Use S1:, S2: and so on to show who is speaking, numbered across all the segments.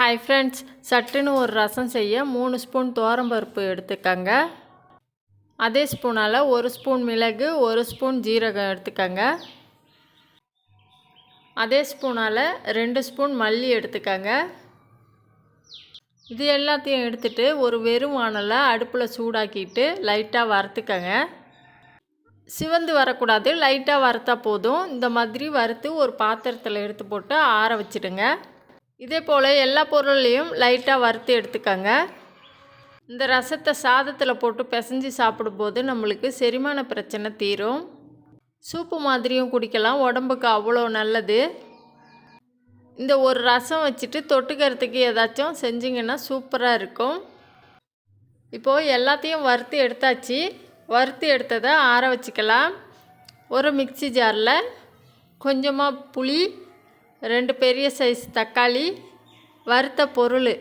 S1: Hi friends சட்டுன்னு ஒரு ரசம் செய்ய மூணு ஸ்பூன் துவரம்பருப்பு எடுத்துக்கங்க. அதே ஸ்பூனால் ஒரு ஸ்பூன் மிளகு ஒரு ஸ்பூன் ஜீரகம் எடுத்துக்கங்க. அதே ஸ்பூனால் ரெண்டு ஸ்பூன் மல்லி எடுத்துக்கங்க. இது எல்லாத்தையும் எடுத்துட்டு ஒரு வெறும் வானலை அடுப்பில் சூடாக்கிட்டு லைட்டாக வறுத்துக்கங்க. சிவந்து வரக்கூடாது லைட்டாக வறுத்தா போதும். இந்த மாதிரி வறுத்து ஒரு பாத்திரத்தில் எடுத்து போட்டு ஆற வச்சிடுங்க. இதே போல் எல்லா பொருளையும் லைட்டாக வறுத்து எடுத்துக்கங்க. இந்த ரசத்தை சாதத்தில் போட்டு பிசைஞ்சு சாப்பிடும்போது நம்மளுக்கு செரிமான பிரச்சனை தீரும். சூப்பு மாதிரியும் குடிக்கலாம் உடம்புக்கு அவ்வளோ நல்லது. இந்த ஒரு ரசம் வச்சுட்டு தொட்டுக்கிறதுக்கு ஏதாச்சும் செஞ்சிங்கன்னா சூப்பராக இருக்கும். இப்போது எல்லாத்தையும் வறுத்து எடுத்தாச்சு. வறுத்து எடுத்ததை ஆற வச்சுக்கலாம். ஒரு மிக்சி ஜாரில் கொஞ்சமாக புளி ரெண்டு பெரிய சைஸ் தக்காளி வறுத்த பொருள்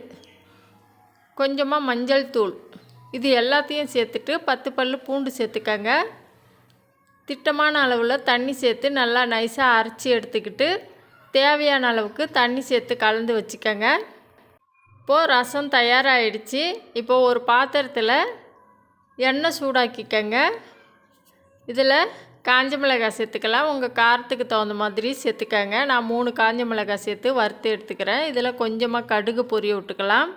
S1: கொஞ்சமாக மஞ்சள் தூள். இது எல்லாத்தையும் சேர்த்துட்டு பத்து பல் பூண்டு சேர்த்துக்கங்க. திட்டமான அளவில் தண்ணி சேர்த்து நல்லா நைஸாக அரைச்சி எடுத்துக்கிட்டு தேவையான அளவுக்கு தண்ணி சேர்த்து கலந்து வச்சுக்கோங்க. இப்போது ரசம் தயாராகிடுச்சு இப்போது ஒரு பாத்திரத்தில் எண்ணெய் சூடாக்கிக்கங்க. இதில் காஞ்ச மிளகாய் சேர்த்துக்கலாம். உங்கள் காரத்துக்கு தகுந்த மாதிரி சேர்த்துக்கங்க. நான் மூணு காஞ்ச மிளகாய் சேர்த்து வறுத்து எடுத்துக்கிறேன். இதில் கொஞ்சமாக கடுகு பொரிய விட்டுக்கலாம்.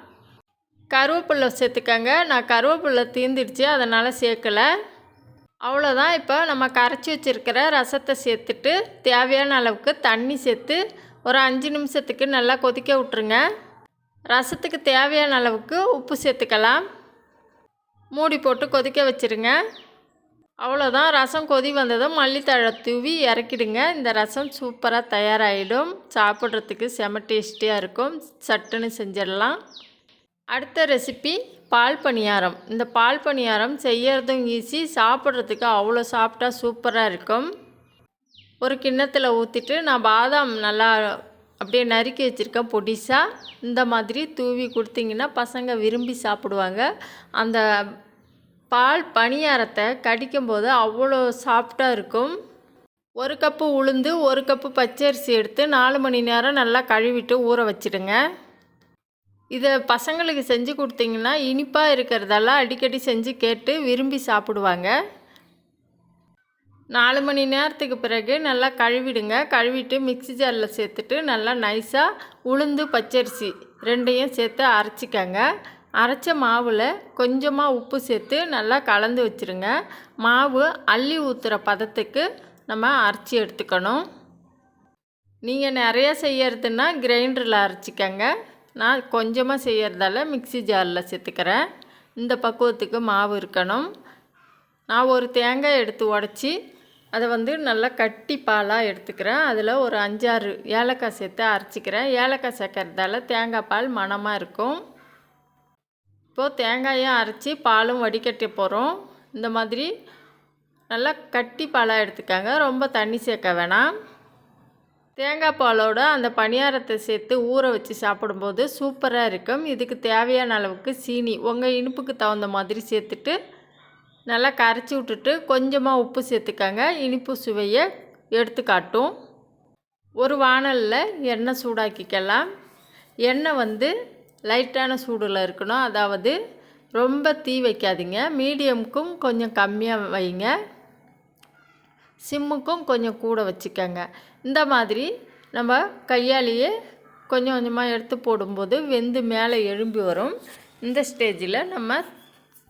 S1: கருவேப்பில்லை சேர்த்துக்கங்க. நான் கருவேப்பில்லை தீந்துடுச்சு அதனால் சேர்க்கலை. அவ்வளோதான். இப்போ நம்ம கரைச்சி வச்சுருக்கிற ரசத்தை சேர்த்துட்டு தேவையான அளவுக்கு தண்ணி சேர்த்து ஒரு அஞ்சு நிமிஷத்துக்கு நல்லா கொதிக்க விட்ருங்க ரசத்துக்கு தேவையான அளவுக்கு உப்பு சேர்த்துக்கலாம். மூடி போட்டு கொதிக்க வச்சுருங்க. அவ்வளோதான் ரசம் கொதி வந்ததும் மல்லித்தழை தூவி இறக்கிடுங்க. இந்த ரசம் சூப்பராக தயாராகிடும் சாப்பிட்றதுக்கு செம டேஸ்டியாக இருக்கும். சட்டுன்னு செஞ்சிடலாம். அடுத்த ரெசிபி பால் பணியாரம். இந்த பால் பணியாரம் செய்யறதும் ஈஸி சாப்பிட்றதுக்கு அவ்வளோ சாப்பிட்டா சூப்பராக இருக்கும். ஒரு கிண்ணத்தில் ஊற்றிட்டு நான் பாதாம் நல்லா அப்படியே நறுக்கி வச்சுருக்கேன் பொடிசாக இந்த மாதிரி தூவி கொடுத்தீங்கன்னா பசங்க விரும்பி சாப்பிடுவாங்க. அந்த பால் பணியாரத்தை கடிக்கும்போது அவ்வளோ சாஃப்டாக இருக்கும். ஒரு கப்பு உளுந்து ஒரு கப்பு பச்சரிசி எடுத்து நாலு மணி நேரம் நல்லா கழுவிட்டு ஊற வச்சிடுங்க. இதை பசங்களுக்கு செஞ்சு கொடுத்தீங்கன்னா இனிப்பாக இருக்கிறதெல்லாம் அடிக்கடி செஞ்சு கேட்டு விரும்பி சாப்பிடுவாங்க. நாலு மணி நேரத்துக்கு பிறகு நல்லா கழுவிடுங்க. கழுவிட்டு மிக்சி ஜாரில் சேர்த்துட்டு நல்லா நைஸாக உளுந்து பச்சரிசி ரெண்டையும் சேர்த்து அரைச்சிக்கங்க. அரைச்ச மாவில் கொஞ்சமாக உப்பு சேர்த்து நல்லா கலந்து வச்சுருங்க. மாவு அள்ளி ஊற்றுற பதத்துக்கு நம்ம அரைச்சி எடுத்துக்கணும். நீங்கள் நிறைய செய்யறதுன்னா கிரைண்டரில் அரைச்சிக்கங்க. நான் கொஞ்சமாக செய்கிறதால மிக்சி ஜாரில் சேர்த்துக்கிறேன். இந்த பக்குவத்துக்கு மாவு இருக்கணும். நான் ஒரு தேங்காய் எடுத்து உடச்சி அதை வந்து நல்லா கட்டி பாலாக எடுத்துக்கிறேன். அதில் ஒரு அஞ்சாறு ஏலக்காய் சேர்த்து அரைச்சிக்கிறேன். ஏலக்காய் சேர்க்கறதால தேங்காய் பால் மணமாக இருக்கும். இப்போது தேங்காயும் அரைச்சி பாலும் வடிகட்ட போகிறோம் இந்த மாதிரி நல்லா கட்டி பாலாக எடுத்துக்காங்க. ரொம்ப தண்ணி சேர்க்க வேணாம். தேங்காய் பாலோட அந்த பணியாரத்தை சேர்த்து ஊற வச்சு சாப்பிடும்போது சூப்பராக இருக்கும். இதுக்கு தேவையான அளவுக்கு சீனி உங்கள் இனிப்புக்கு தகுந்த மாதிரி சேர்த்துட்டு நல்லா கரைச்சி விட்டுட்டு கொஞ்சமாக உப்பு சேர்த்துக்காங்க. இனிப்பு சுவையை எடுத்து காட்டும். ஒரு வானலில் எண்ணெய் சூடாக்கிக்கலாம். எண்ணெய் வந்து லைட்டான சூடில் இருக்கணும். அதாவது ரொம்ப தீ வைக்காதீங்க. மீடியமுக்கும் கொஞ்சம் கம்மியாக வைங்க. சிம்முக்கும் கொஞ்சம் கூட வச்சுக்கோங்க. இந்த மாதிரி நம்ம கையாலேயே கொஞ்சம் கொஞ்சமாக எடுத்து போடும்போது வெந்து மேலே எழும்பி வரும். இந்த ஸ்டேஜில் நம்ம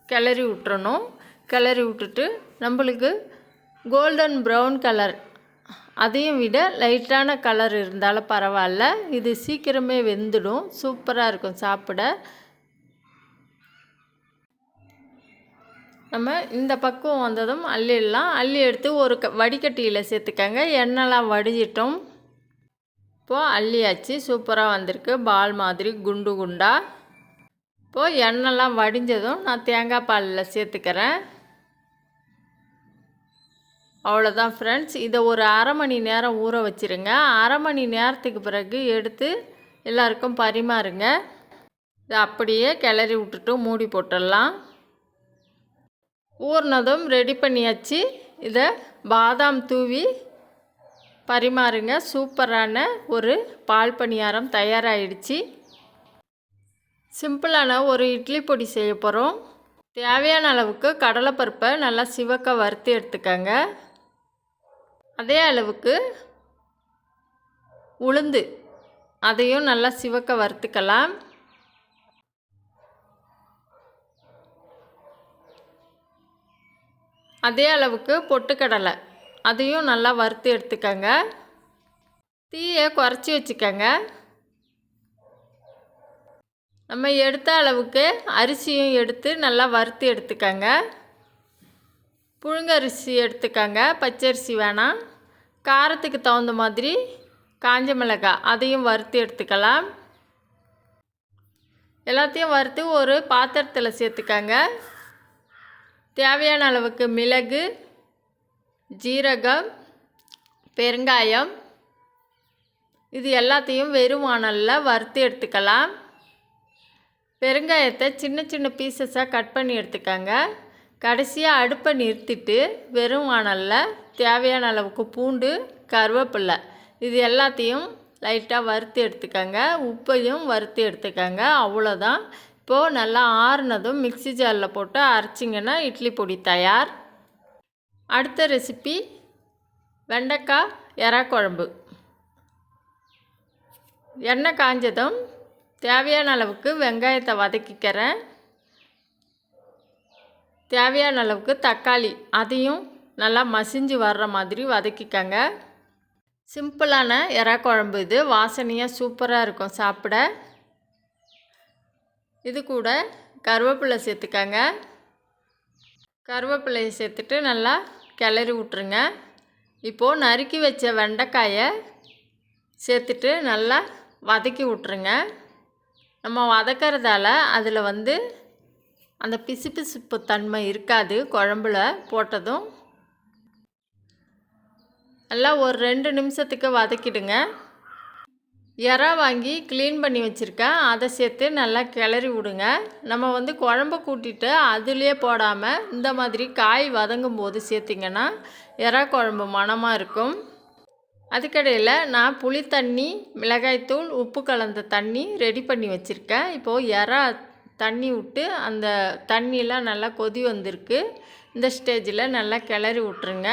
S1: கிளறி விட்டுறணும். கிளறி விட்டுட்டு நம்மளுக்கு கோல்டன் ப்ரௌன் கலர் அதையும் விட லைட்டான கலர் இருந்தாலும் பரவாயில்ல. இது சீக்கிரமே வெந்துடும். சூப்பராக இருக்கும். சாப்பிட. நம்ம இந்த பக்குவம் வந்ததும் அள்ளிடலாம். அள்ளி எடுத்து ஒரு க வடிகட்டியில் சேர்த்துக்கங்க. எண்ணெய்லாம் வடிஞ்சிட்டோம். இப்போது அள்ளியாச்சு. சூப்பராக வந்திருக்கு. பால் மாதிரி குண்டு குண்டாக இப்போது எண்ணெய்லாம் வடிஞ்சதும் நான் தேங்காய் பாலில் சேர்த்துக்கிறேன். அவ்வளோதான் ஃப்ரெண்ட்ஸ் இதை ஒரு அரை மணி நேரம் ஊற வச்சுருங்க. அரை மணி நேரத்துக்கு பிறகு எடுத்து எல்லாருக்கும் பரிமாறுங்க. இதை அப்படியே கிளறி விட்டுட்டு மூடி போட்டுடலாம். ஊறினதும் ரெடி பண்ணியாச்சு. இதை பாதாம் தூவி பரிமாறுங்க. சூப்பரான ஒரு பால் பணியாரம் தயாராகிடுச்சு சிம்பிளான ஒரு இட்லி பொடி செய்ய போகிறோம் தேவையான அளவுக்கு கடலைப்பருப்பை நல்லா சிவக்க வறுத்து எடுத்துக்கங்க. அதே அளவுக்கு உளுந்து. அதையும் நல்லா சிவக்க வறுத்துக்கலாம். அதே அளவுக்கு பொட்டுக்கடலை. அதையும் நல்லா வறுத்து எடுத்துக்கங்க. தீயை குறைச்சி வச்சுக்கோங்க. நம்ம எடுத்த அளவுக்கு அரிசியும் எடுத்து நல்லா வறுத்து எடுத்துக்கங்க. புழுங்கரிசி எடுத்துக்கங்க. பச்சரிசி வேணாம். காரத்துக்கு தகுந்த மாதிரி காஞ்ச மிளகாய் அதையும் வறுத்து எடுத்துக்கலாம். எல்லாத்தையும் வறுத்து ஒரு பாத்திரத்தில் சேர்த்துக்கங்க. தேவையான அளவுக்கு மிளகு ஜீரகம் பெருங்காயம் இது எல்லாத்தையும் வெறும் வானலில் வறுத்து எடுத்துக்கலாம். பெருங்காயத்தை சின்ன சின்ன பீசஸாக கட் பண்ணி எடுத்துக்கங்க. கடைசியாக அடுப்பை நிறுத்திட்டு வெறும் வானலில் தேவையான அளவுக்கு பூண்டு கருவேப்பில்லை இது எல்லாத்தையும் லைட்டாக வறுத்து எடுத்துக்கோங்க. உப்பையும் வறுத்து எடுத்துக்கோங்க. அவ்வளோதான் இப்போது நல்லா ஆறுனதும் மிக்ஸி ஜாரில் போட்டு அரைச்சிங்கன்னா இட்லி பொடி தயார். அடுத்த ரெசிபி வெண்டைக்காய் எறா குழம்பு. எண்ணெய் காஞ்சதும் தேவையான அளவுக்கு வெங்காயத்தை வதக்கிக்கிறேன். தேவையான அளவுக்கு தக்காளி அதையும் நல்லா மசிஞ்சு வர்ற மாதிரி வதக்கிக்கங்க. சிம்பிளான இறா குழம்பு இது. வாசனையாக சூப்பராக இருக்கும். சாப்பிட. இது கூட கருவேப்பிலை சேர்த்துக்கங்க. கருவேப்பிலையை சேர்த்துட்டு நல்லா கிளறி விட்ருங்க இப்போது நறுக்கி வச்ச வெண்டைக்காயை சேர்த்துட்டு நல்லா வதக்கி விட்ருங்க நம்ம வதக்கிறதால அதில் வந்து அந்த பிசுபிசுப்பு தன்மை இருக்காது குழம்புல போட்டதும். நல்லா ஒரு ரெண்டு நிமிஷத்துக்கு வதக்கிடுங்க. இறா வாங்கி க்ளீன் பண்ணி வச்சுருக்கேன் அதை சேர்த்து நல்லா கிளறி விடுங்க. நம்ம வந்து குழம்பு கூட்டிட்டு அதுலேயே போடாமல் இந்த மாதிரி காய் வதங்கும் போது சேர்த்திங்கன்னா இறா குழம்பு மணமாக இருக்கும். அதுக்கடையில் நான் புளி தண்ணி மிளகாய்த்தூள் உப்பு கலந்த தண்ணி ரெடி பண்ணி வச்சுருக்கேன். இப்போது இறா தண்ணி விட்டு அந்த தண்ணியெலாம் நல்லா கொதி வந்திருக்கு. இந்த ஸ்டேஜில் நல்லா கிளறி விட்ருங்க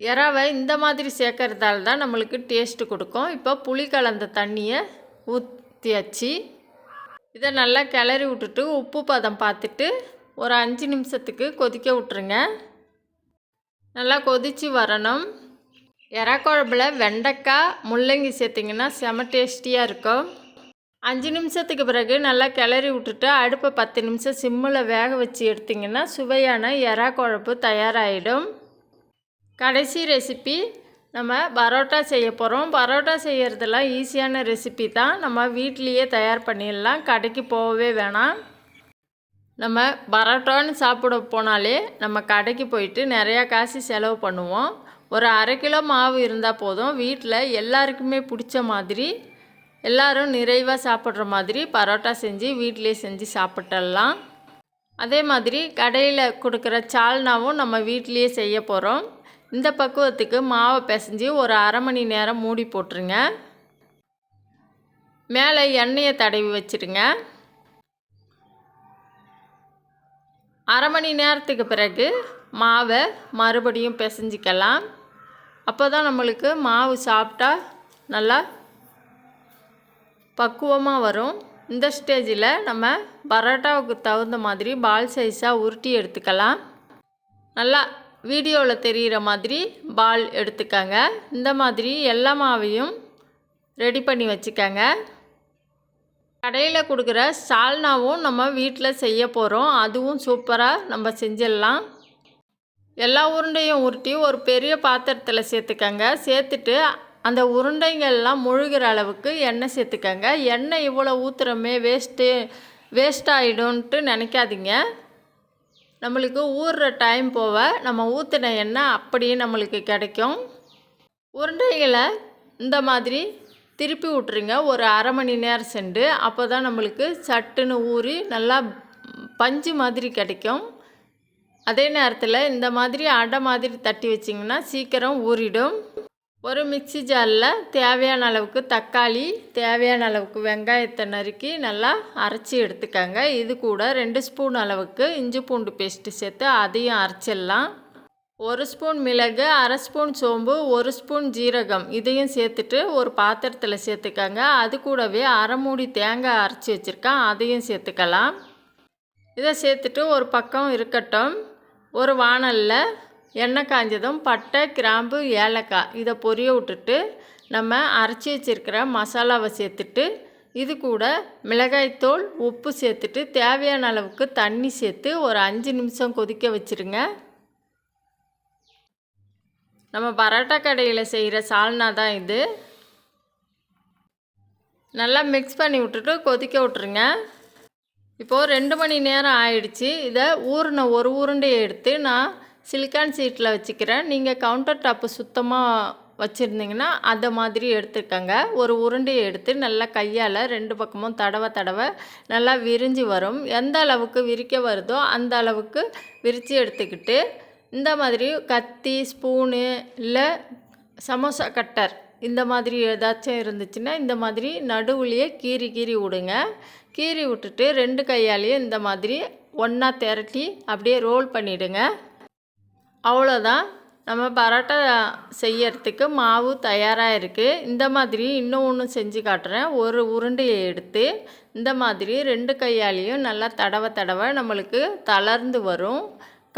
S1: இறாவை இந்த மாதிரி சேர்க்கறதால தான் நம்மளுக்கு டேஸ்ட்டு கொடுக்கும். இப்போ புளி கலந்த தண்ணியை ஊற்றியாச்சு இதை நல்லா கிளறி விட்டுட்டு உப்பு பதம் பார்த்துட்டு ஒரு அஞ்சு நிமிஷத்துக்கு கொதிக்க விட்ருங்க நல்லா கொதித்து வரணும். எறா குழம்புல வெண்டைக்காய் முள்ளங்கி சேர்த்திங்கன்னா செம டேஸ்டியாக இருக்கும். அஞ்சு நிமிஷத்துக்கு பிறகு நல்லா கிளறி விட்டுட்டு அடுப்பை பத்து நிமிஷம் சிம்மில் வேக வச்சு எடுத்திங்கன்னா சுவையான எறா குழம்பு தயாராகிடும் கடைசி ரெசிபி நம்ம பரோட்டா செய்ய போகிறோம் பரோட்டா செய்கிறதுலாம் ஈஸியான ரெசிபி தான். நம்ம வீட்லேயே தயார் பண்ணிடலாம். கடைக்கு போகவே வேணாம். நம்ம பரோட்டான்னு சாப்பிட போனாலே நம்ம கடைக்கு போயிட்டு நிறையா காசு செலவு பண்ணுவோம். ஒரு அரை கிலோ மாவு இருந்தால் போதும். வீட்டில் எல்லாருக்குமே பிடிச்ச மாதிரி எல்லோரும் நிறைவாக சாப்பிட்ற மாதிரி பரோட்டா செஞ்சு வீட்டிலே செஞ்சு சாப்பிட்டுடலாம் அதே மாதிரி கடையில் கொடுக்குற சால்னாவும் நம்ம வீட்லேயே செய்ய போகிறோம் இந்த பக்குவத்துக்கு மாவை பிசைஞ்சு ஒரு அரை மணி நேரம் மூடி போட்டுருங்க. மேலே எண்ணெயை தடவி வச்சுருங்க. அரை மணி நேரத்துக்கு பிறகு மாவை மறுபடியும் பிசைஞ்சிக்கலாம். அப்போ தான் நம்மளுக்கு மாவு சாப்பிட்டா நல்லா பக்குவமாக வரும். இந்த ஸ்டேஜில் நம்ம பரோட்டாவுக்கு தகுந்த மாதிரி பால் சைஸாக உருட்டி எடுத்துக்கலாம். நல்லா வீடியோவில் தெரிகிற மாதிரி பால் எடுத்துக்கங்க. இந்த மாதிரி எல்லா மாவையும் ரெடி பண்ணி வச்சுக்கங்க. கடையில் கொடுக்குற சால்னாவும் நம்ம வீட்டில் செய்ய போகிறோம் அதுவும் சூப்பராக நம்ம செஞ்சிடலாம். எல்லா உருண்டையும் உருட்டி ஒரு பெரிய பாத்திரத்தில் சேர்த்துக்கங்க. சேர்த்துட்டு அந்த உருண்டைங்கள்லாம் முழுகிற அளவுக்கு எண்ணெய் சேர்த்துக்கங்க. எண்ணெய் இவ்வளோ ஊற்றுறமே வேஸ்ட்டு வேஸ்ட் ஆகிடும்ன்ட்டு நினைக்காதீங்க. நம்மளுக்கு ஊறுற டைம் போக நம்ம ஊற்றின எண்ணெய் அப்படியே நம்மளுக்கு கிடைக்கும். உருண்டைகளை இந்த மாதிரி திருப்பி விட்ருங்க ஒரு அரை மணி நேரம் சென்று அப்போ தான் நம்மளுக்கு சட்டுன்னு ஊறி நல்லா பஞ்சு மாதிரி கிடைக்கும். அதே நேரத்தில் இந்த மாதிரி அடை மாதிரி தட்டி வச்சிங்கன்னா சீக்கிரம் ஊறிடும். ஒரு மிக்சி ஜாரில் தேவையான அளவுக்கு தக்காளி தேவையான அளவுக்கு வெங்காயத்தை நறுக்கி நல்லா அரைச்சி எடுத்துக்கங்க. இது கூட ரெண்டு ஸ்பூன் அளவுக்கு இஞ்சி பூண்டு பேஸ்ட்டு சேர்த்து அதையும் அரைச்சிடலாம். ஒரு ஸ்பூன் மிளகு அரை ஸ்பூன் சோம்பு ஒரு ஸ்பூன் ஜீரகம் இதையும் சேர்த்துட்டு ஒரு பாத்திரத்தில் சேர்த்துக்கங்க. அது கூடவே அரை மூடி தேங்காய் அரைச்சி வச்சுருக்கேன் அதையும் சேர்த்துக்கலாம். இதை சேர்த்துட்டு ஒரு பக்கம் இருக்கட்டும். ஒரு வாணலில் எண்ணெய் காஞ்சதும் பட்டை கிராம்பு ஏலக்காய் இதை பொரிய விட்டுட்டு நம்ம அரைச்சி வச்சுருக்கிற மசாலாவை சேர்த்துட்டு இது கூட மிளகாய்த்தூள் உப்பு சேர்த்துட்டு தேவையான அளவுக்கு தண்ணி சேர்த்து ஒரு அஞ்சு நிமிஷம் கொதிக்க வச்சுருங்க. நம்ம பரோட்டா கடையில் செய்கிற சால்னா தான் இது. நல்லா மிக்ஸ் பண்ணி விட்டுட்டு கொதிக்க விட்ருங்க இப்போது ரெண்டு மணி நேரம் ஆயிடுச்சு. இதை ஊறின ஒரு உருண்டையை எடுத்து நான் சிலிக்கான் சீட்டில் வச்சுக்கிறேன். நீங்கள் கவுண்டர் டாப்பு சுத்தமாக வச்சுருந்தீங்கன்னா அதை மாதிரி எடுத்துக்கங்க. ஒரு உருண்டையை எடுத்து நல்லா கையால் ரெண்டு பக்கமும் தடவை தடவை நல்லா விரிஞ்சு வரும். எந்த அளவுக்கு விரிக்க வருதோ அந்த அளவுக்கு விரித்து எடுத்துக்கிட்டு இந்த மாதிரி கத்தி ஸ்பூனு இல்லை சமோசா கட்டர் இந்த மாதிரி ஏதாச்சும் இருந்துச்சுன்னா இந்த மாதிரி நடுவுலையே கீறி கீறி விடுங்க. கீறி விட்டுட்டு ரெண்டு கையாலேயும் இந்த மாதிரி ஒன்றா திரட்டி அப்படியே ரோல் பண்ணிவிடுங்க அவ்வளோதான் நம்ம பரோட்டா செய்யறதுக்கு மாவு தயாராக இருக்குது இந்த மாதிரி இன்னும் ஒன்று செஞ்சு காட்டுறேன். ஒரு உருண்டையை எடுத்து இந்த மாதிரி ரெண்டு கையாலேயும் நல்லா தடவை தடவை நம்மளுக்கு தளர்ந்து வரும்.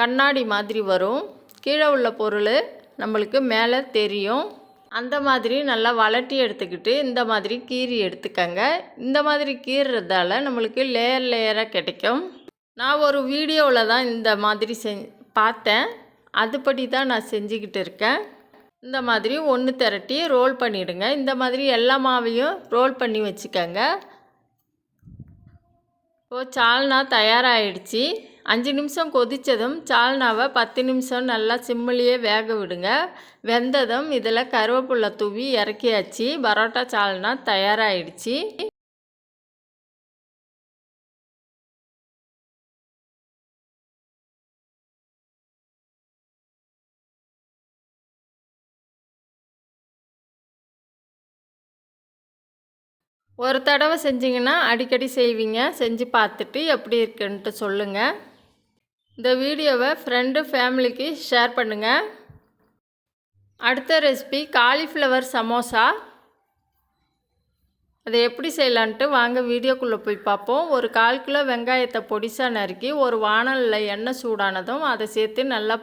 S1: கண்ணாடி மாதிரி வரும். கீழே உள்ள பொருள் நம்மளுக்கு மேலே தெரியும். அந்த மாதிரி நல்லா வளட்டி எடுத்துக்கிட்டு இந்த மாதிரி கீறி எடுத்துக்கங்க. இந்த மாதிரி கீறுறதால நம்மளுக்கு லேயர் லேயராக கிடைக்கும். நான் ஒரு வீடியோவில் தான் இந்த மாதிரி செ பார்த்தேன். அதுபடி தான் நான் செஞ்சுக்கிட்டு இருக்கேன். இந்த மாதிரி ஒன்று திரட்டி ரோல் பண்ணிவிடுங்க இந்த மாதிரி எல்லா மாவையும் ரோல் பண்ணி வச்சுக்கோங்க. இப்போது சால்னா தயாராகிடுச்சு அஞ்சு நிமிஷம் கொதித்ததும் சால்னாவை பத்து நிமிஷம் நல்லா சிம்மிலேயே வேக விடுங்க. வெந்ததும் இதில் கருவேப்பிலை தூவி இறக்கியாச்சு. பரோட்டா சால்னா தயாராகிடுச்சு ஒரு தடவை செஞ்சிங்கன்னா அடிக்கடி செய்வீங்க செஞ்சு பார்த்துட்டு எப்படி இருக்குன்ட்டு சொல்லுங்கள் இந்த வீடியோவை ஃப்ரெண்டு ஃபேமிலிக்கு ஷேர் பண்ணுங்கள் அடுத்த ரெசிபி காலிஃப்ளவர் சமோசா அதை எப்படி செய்யலான்ட்டு வாங்க வீடியோக்குள்ளே போய் பார்ப்போம். ஒரு கால் கிலோ வெங்காயத்தை பொடிசாக நறுக்கி ஒரு வானலில் எண்ணெய் சூடானதும் அதை சேர்த்து நல்லா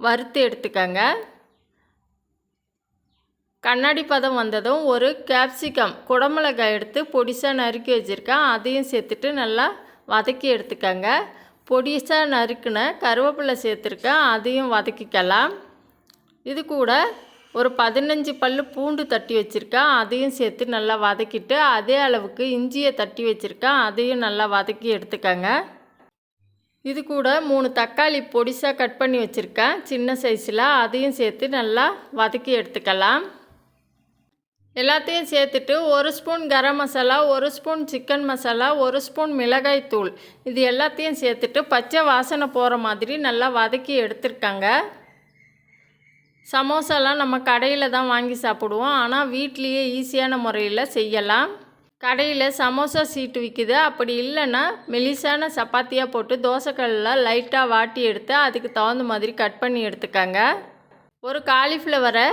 S1: வறுத்து எடுத்துக்கங்க. கண்ணாடி பதம் வந்ததும் ஒரு கேப்சிகம் குடமிளகாய் எடுத்து பொடிசாக நறுக்கி வச்சுருக்கேன். அதையும் சேர்த்துட்டு நல்லா வதக்கி எடுத்துக்கங்க. பொடிசாக நறுக்குன கருவேப்பிலை சேர்த்துருக்கேன். அதையும் வதக்கிக்கலாம். இது கூட ஒரு பதினஞ்சு பல் பூண்டு தட்டி வச்சுருக்கேன். அதையும் சேர்த்து நல்லா வதக்கிட்டு அதே அளவுக்கு இஞ்சியை தட்டி வச்சுருக்கேன். அதையும் நல்லா வதக்கி எடுத்துக்கங்க. இது கூட மூணு தக்காளி பொடிசாக கட் பண்ணி வச்சுருக்கேன். சின்ன சைஸில் அதையும் சேர்த்து நல்லா வதக்கி எடுத்துக்கலாம். எல்லாத்தையும் சேர்த்துட்டு ஒரு ஸ்பூன் கரம் மசாலா ஒரு ஸ்பூன் சிக்கன் மசாலா ஒரு ஸ்பூன் மிளகாய் தூள். இது எல்லாத்தையும் சேர்த்துட்டு பச்சை வாசனை போகிற மாதிரி நல்லா வதக்கி எடுத்துருக்காங்க. சமோசாலாம் நம்ம கடையில் தான் வாங்கி சாப்பிடுவோம். ஆனால் வீட்லேயே ஈஸியான முறையில் செய்யலாம். கடையில் சமோசா சீட்டு விற்கிது அப்படி இல்லைன்னா மெலிசான சப்பாத்தியாக போட்டு தோசைக்கல்லில் லைட்டாக வாட்டி எடுத்து அதுக்கு தகுந்த மாதிரி கட் பண்ணி எடுத்துக்கங்க. ஒரு காலிஃப்ளவரை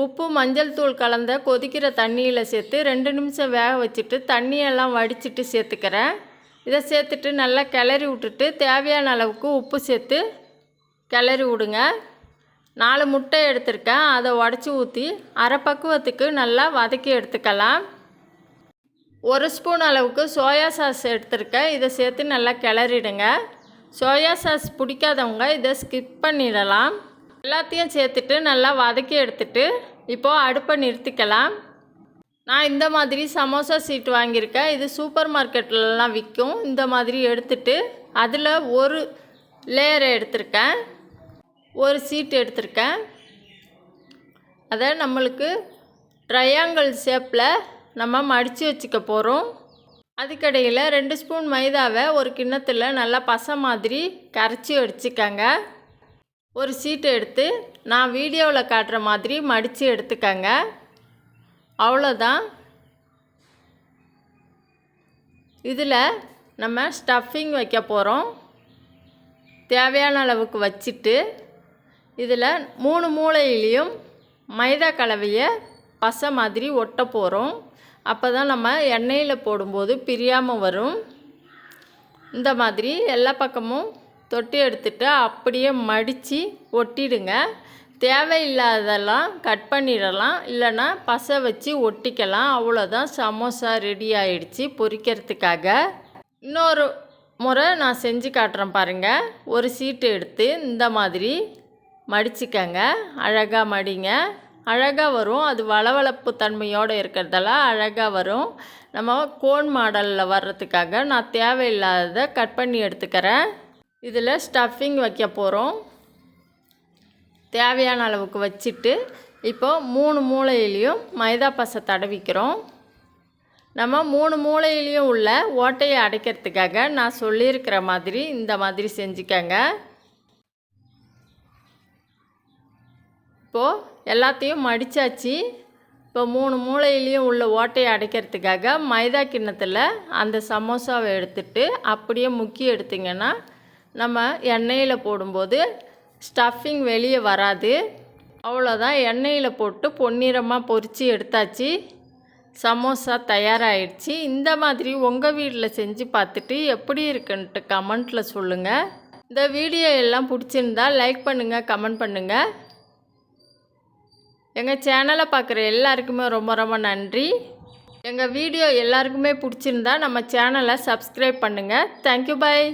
S1: உப்பு மஞ்சள் தூள் கலந்த கொதிக்கிற தண்ணியில் சேர்த்து ரெண்டு நிமிஷம் வேக வச்சுட்டு தண்ணியெல்லாம் வடிச்சிட்டு சேர்த்துக்கிறேன். இதை சேர்த்துட்டு நல்லா கிளறி விட்டுட்டு தேவையான அளவுக்கு உப்பு சேர்த்து கிளறி விடுங்க. நாலு முட்டை எடுத்திருக்கேன். அதை உடச்சி ஊற்றி அரை பக்குவத்துக்கு நல்லா வதக்கி எடுத்துக்கலாம். ஒரு ஸ்பூன் அளவுக்கு சோயா சாஸ் எடுத்திருக்கேன். இதை சேர்த்து நல்லா கிளறிடுங்க. சோயா சாஸ் பிடிக்காதவங்க இதை ஸ்கிப் பண்ணிடலாம். எல்லாத்தையும் சேர்த்துட்டு நல்லா வதக்கி எடுத்துட்டு இப்போது அடுப்பை நிறுத்திக்கலாம். நான் இந்த மாதிரி சமோசா சீட் வாங்கியிருக்கேன். இது சூப்பர் மார்க்கெட்லலாம் விற்கும். இந்த மாதிரி எடுத்துட்டு அதில் ஒரு லேயரை எடுத்திருக்கேன். ஒரு சீட் எடுத்திருக்கேன். அதை நம்மளுக்கு ட்ரையாங்கிள் ஷேப்பில் நம்ம மடித்து வச்சுக்க போகிறோம். அதுக்கடையில் ரெண்டு ஸ்பூன் மைதாவை ஒரு கிண்ணத்தில் நல்லா பசை மாதிரி கரைச்சி வச்சுக்கங்க ஒரு சீட்டை எடுத்து நான் வீடியோவில் காட்டுற மாதிரி மடித்து எடுத்துக்கங்க. அவ்வளோதான். இதில் நம்ம ஸ்டஃபிங் வைக்க போகிறோம். தேவையான அளவுக்கு வச்சுட்டு இதில் மூணு மூலையிலையும் மைதா கலவையை பசை மாதிரி ஒட்ட போகிறோம். அப்போ தான் நம்ம எண்ணெயில் போடும்போது பிரியாமல் வரும். இந்த மாதிரி எல்லா பக்கமும் தொட்டி எடுத்துட்டு அப்படியே மடித்து ஒட்டிடுங்க. தேவையில்லாததெல்லாம் கட் பண்ணிடலாம். இல்லைன்னா பசை வச்சு ஒட்டிக்கலாம். அவ்வளோதான் சமோசா ரெடி ஆயிடுச்சு பொரிக்கிறதுக்காக இன்னொரு முறை நான் செஞ்சு காட்டுறேன் பாருங்கள் ஒரு சீட்டு எடுத்து இந்த மாதிரி மடிச்சுக்கங்க. அழகாக மடிங்க. அழகாக வரும். அது வளவளப்பு தன்மையோடு இருக்கிறதால அழகாக வரும். நம்ம கோன் மாடலில் வர்றதுக்காக நான் தேவையில்லாததை கட் பண்ணி எடுத்துக்கிறேன். இதில் ஸ்டஃபிங் வைக்க போகிறோம். தேவையான அளவுக்கு வச்சுட்டு இப்போது மூணு மூலையிலையும் மைதா பசை தடவிக்கிறோம். நம்ம மூணு மூலையிலையும் உள்ள ஓட்டையை அடைக்கிறதுக்காக நான் சொல்லியிருக்கிற மாதிரி இந்த மாதிரி செஞ்சுக்கங்க. இப்போது எல்லாத்தையும் மடித்தாச்சு இப்போ மூணு மூலையிலையும் உள்ள ஓட்டையை அடைக்கிறதுக்காக மைதா கிண்ணத்தில் அந்த சமோசாவை எடுத்துட்டு அப்படியே முக்கி எடுத்திங்கன்னா நம்ம எண்ணெயில் போடும்போது ஸ்டஃபிங் வெளியே வராது. அவ்வளோதான் எண்ணெயில் போட்டு பொன்னிறமாக பொரித்து எடுத்தாச்சு. சமோசா தயாராகிடுச்சு இந்த மாதிரி உங்கள் வீட்டில் செஞ்சு பார்த்துட்டு எப்படி இருக்குன்ட்டு கமெண்ட்டில் சொல்லுங்கள் இந்த வீடியோ எல்லாம் பிடிச்சிருந்தா லைக் பண்ணுங்கள் கமெண்ட் பண்ணுங்கள் எங்கள் சேனலை பார்க்குற எல்லாருக்குமே ரொம்ப ரொம்ப நன்றி. எங்கள் வீடியோ எல்லாருக்குமே பிடிச்சிருந்தா நம்ம சேனலை சப்ஸ்கிரைப் பண்ணுங்கள் தேங்க்யூ பாய்